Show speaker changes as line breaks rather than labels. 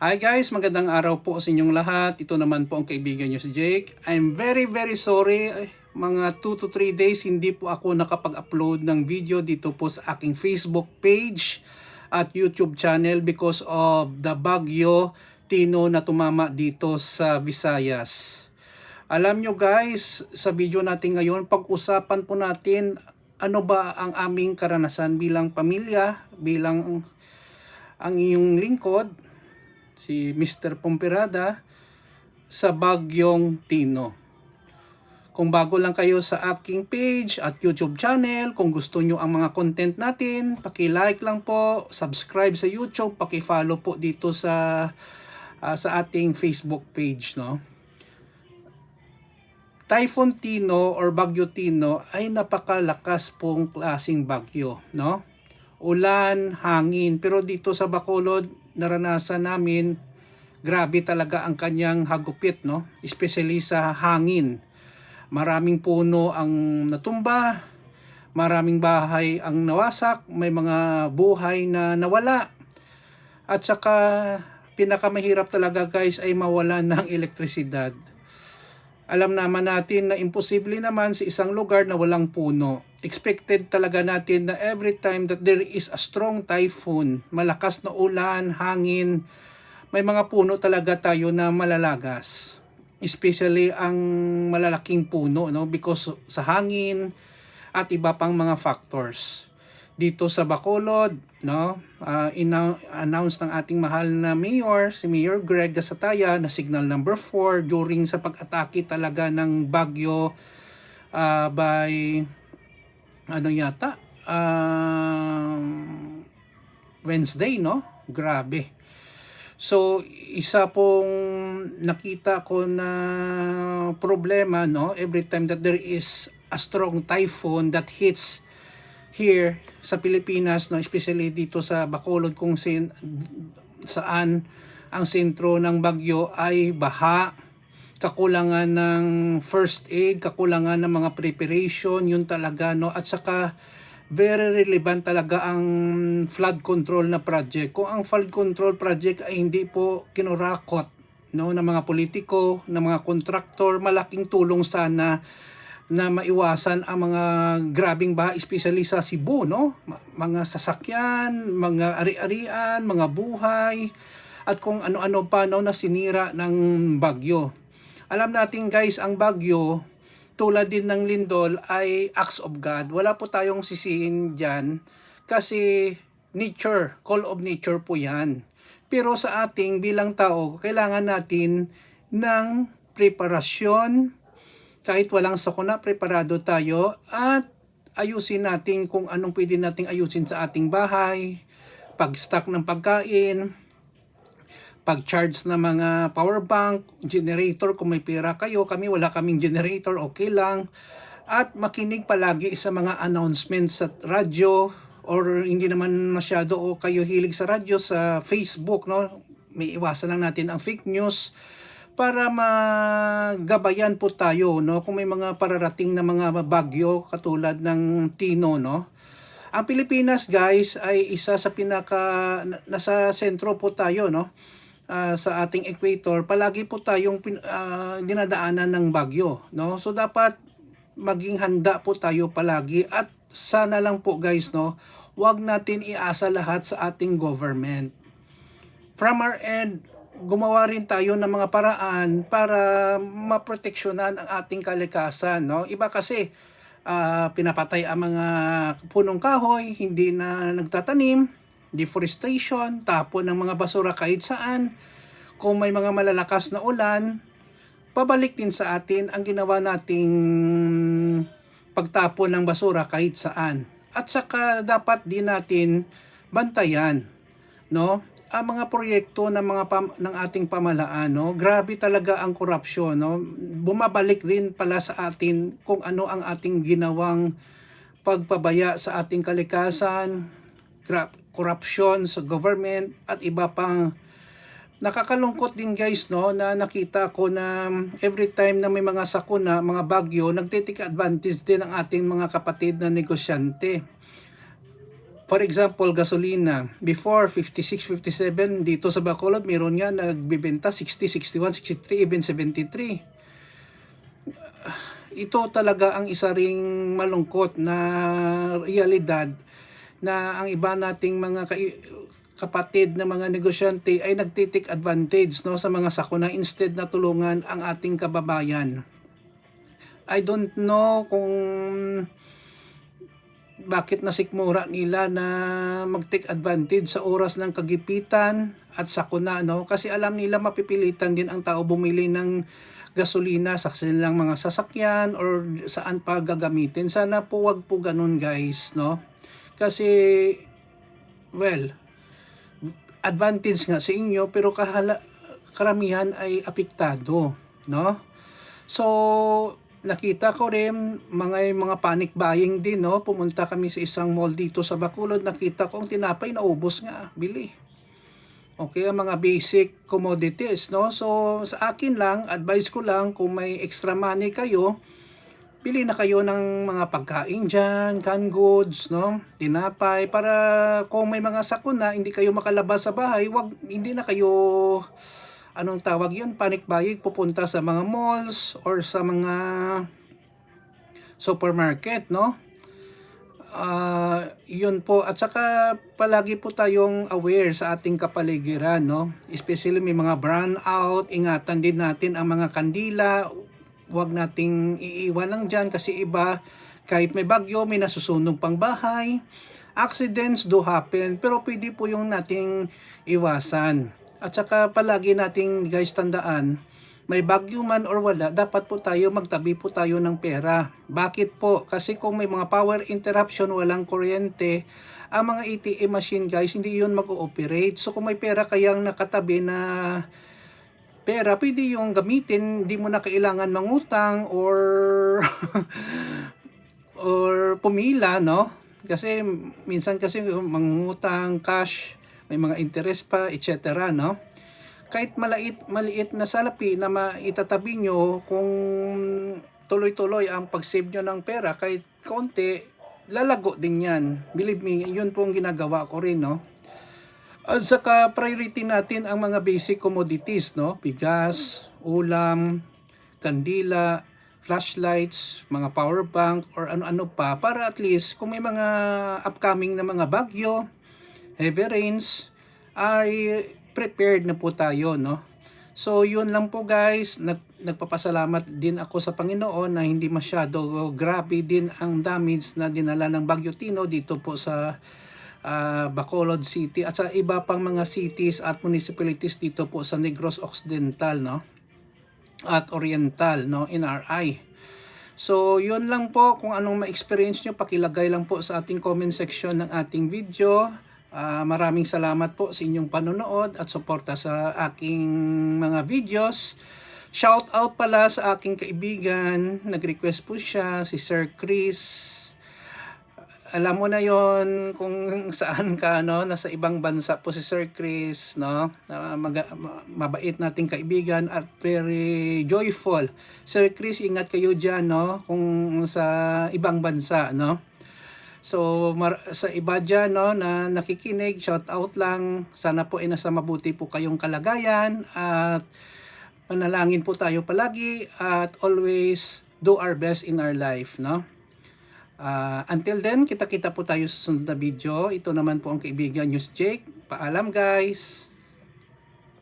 Hi guys, magandang araw po sa inyong lahat. Ito naman po ang kaibigan nyo si Jake. I'm very very sorry. Mga 2 to 3 days hindi po ako nakapag-upload ng video dito po sa aking Facebook page at YouTube channel because of the Bagyo Tino na tumama dito sa Visayas. Alam nyo guys, sa video natin ngayon, pag-usapan po natin ano ba ang aming karanasan bilang pamilya, bilang ang iyong lingkod, si Mr. Pompirada, sa Bagyong Tino. Kung bago lang kayo sa aking page at YouTube channel, kung gusto nyo ang mga content natin, paki-like lang po, subscribe sa YouTube, paki-follow po dito sa ah, sa ating Facebook page, no? Typhoon Tino or Bagyo Tino ay napakalakas pong klasing bagyo, no? Ulan, hangin, pero dito sa Bacolod, naranasan namin grabe talaga ang kanyang hagupit, no? Especially sa hangin. Maraming puno ang natumba, maraming bahay ang nawasak, may mga buhay na nawala. At saka pinakamahirap talaga guys ay mawalan ng elektrisidad. Alam naman natin na imposible naman sa isang lugar na walang puno. Expected talaga natin na every time that there is a strong typhoon, malakas na ulan, hangin, may mga puno talaga tayo na malalagas. Especially ang malalaking puno no because sa hangin at iba pang mga factors. Dito sa Bacolod, no, uh, announce ng ating mahal na mayor, si Mayor Greg Gasataya na signal number 4 during sa pag-atake talaga ng bagyo uh, by ano yata um, Wednesday, no? Grabe. So, isa pong nakita ko na problema, no? Every time that there is a strong typhoon that hits here sa Pilipinas, no? Especially dito sa Bacolod kung sin, saan ang sentro ng bagyo ay baha, kakulangan ng first aid, kakulangan ng mga preparation, yun talaga, no? At saka, very relevant talaga ang flood control na project. Kung ang flood control project ay hindi po kinurakot no ng mga politiko, ng mga kontraktor, malaking tulong sana na maiwasan ang mga grabing baha, especially sa Cebu, no? Mga sasakyan, mga ari-arian, mga buhay, at kung ano-ano pa no, na sinira ng bagyo. Alam natin guys, ang bagyo, tulad din ng lindol ay acts of God. Wala po tayong sisihin dyan kasi nature, call of nature po yan. Pero sa ating bilang tao, kailangan natin ng preparasyon, kahit walang sakuna, preparado tayo at ayusin natin kung anong pwede nating ayusin sa ating bahay, pag-stock ng pagkain, pag-charge ng mga power bank, generator kung may pera kayo, kami wala kaming generator, okay lang. At makinig palagi sa mga announcements sa radyo or hindi naman masyado o kayo hilig sa radyo sa Facebook, no? May iwasan lang natin ang fake news para magabayan po tayo, no? Kung may mga pararating na mga bagyo katulad ng Tino, no? Ang Pilipinas, guys, ay isa sa pinaka nasa sentro po tayo, no? Uh, sa ating equator, palagi po tayong uh, dinadaanan ng bagyo, no? So dapat maging handa po tayo palagi at sana lang po guys, no, wag natin iasa lahat sa ating government. From our end, gumawa rin tayo ng mga paraan para maproteksyonan ang ating kalikasan, no? Iba kasi uh, pinapatay ang mga punong kahoy, hindi na nagtatanim, deforestation, tapon ng mga basura kahit saan. Kung may mga malalakas na ulan, pabalik din sa atin ang ginawa nating pagtapon ng basura kahit saan. At saka dapat din natin bantayan, no? Ang mga proyekto ng mga pam- ng ating pamalaan, no? Grabe talaga ang korupsyon, no? Bumabalik din pala sa atin kung ano ang ating ginawang pagpabaya sa ating kalikasan, corruption sa government at iba pang nakakalungkot din guys no na nakita ko na every time na may mga sakuna, mga bagyo, nagtitake advantage din ang ating mga kapatid na negosyante. For example, gasolina. Before, 56, 57. Dito sa Bacolod, meron nga nagbibenta 60, 61, 63, even 73. Ito talaga ang isa ring malungkot na realidad na ang iba nating mga kapatid na mga negosyante ay nagtitik advantage no sa mga sakuna instead na tulungan ang ating kababayan. I don't know kung bakit nasikmura nila na mag-take advantage sa oras ng kagipitan at sakuna no? Kasi alam nila mapipilitan din ang tao bumili ng gasolina sa kanilang mga sasakyan or saan pa gagamitin. Sana po wag po ganun guys no kasi well advantage nga sa inyo pero kahala, karamihan ay apektado no? So nakita ko rin mga mga panic buying din no? Pumunta kami sa isang mall dito sa Bacolod nakita ko ang tinapay naubos nga bili. Okay ang mga basic commodities no? So sa akin lang advice ko lang kung may extra money kayo bili na kayo ng mga pagkain dyan, canned goods, no? Tinapay, para kung may mga sakuna, hindi kayo makalabas sa bahay, wag, hindi na kayo, anong tawag yun, panic buying, pupunta sa mga malls or sa mga supermarket, no? Ah, yun po at saka palagi po tayong aware sa ating kapaligiran no especially may mga brown out ingatan din natin ang mga kandila huwag nating iiwan lang dyan kasi iba kahit may bagyo may nasusunog pang bahay accidents do happen pero pwede po yung nating iwasan at saka palagi nating guys tandaan may bagyo man or wala, dapat po tayo magtabi po tayo ng pera. Bakit po? Kasi kung may mga power interruption, walang kuryente, ang mga ATM machine guys, hindi yun mag-ooperate. So kung may pera kayang nakatabi na pera, pwede yung gamitin, hindi mo na kailangan mangutang or or pumila, no? Kasi minsan kasi mangutang, cash, may mga interest pa, etc. no? Kahit malait, maliit na salapi na maitatabi nyo kung tuloy-tuloy ang pag-save nyo ng pera, kahit konti, lalago din yan. Believe me, yun po ang ginagawa ko rin, no? At saka priority natin ang mga basic commodities, no? Bigas, ulam, kandila, flashlights, mga power bank, or ano-ano pa para at least kung may mga upcoming na mga bagyo, heavy rains, ay prepared na po tayo, no? So, yun lang po guys. Nag, nagpapasalamat din ako sa Panginoon na hindi masyado grabe din ang damage na dinala ng Bagyo Tino dito po sa ah, Bacolod City at sa iba pang mga cities at municipalities dito po sa Negros Occidental, no? At Oriental, no? NRI. So, yun lang po. Kung anong ma-experience nyo, pakilagay lang po sa ating comment section ng ating video. Ah, maraming salamat po sa inyong panonood at suporta sa aking mga videos. Shout out pala sa aking kaibigan. Nag-request po siya, si Sir Chris. Alam mo na yon kung saan ka, no? Nasa ibang bansa po si Sir Chris, no? Na maga- ma- mabait nating kaibigan at very joyful. Sir Chris, ingat kayo dyan, no? Kung sa ibang bansa, no? So mar- sa iba dyan no, na nakikinig, shout out lang. Sana po ay nasa mabuti po kayong kalagayan at manalangin po tayo palagi at always do our best in our life, no? Ah, until then, kita-kita po tayo sa sunod na video. Ito naman po ang kaibigan News Jake. Paalam guys!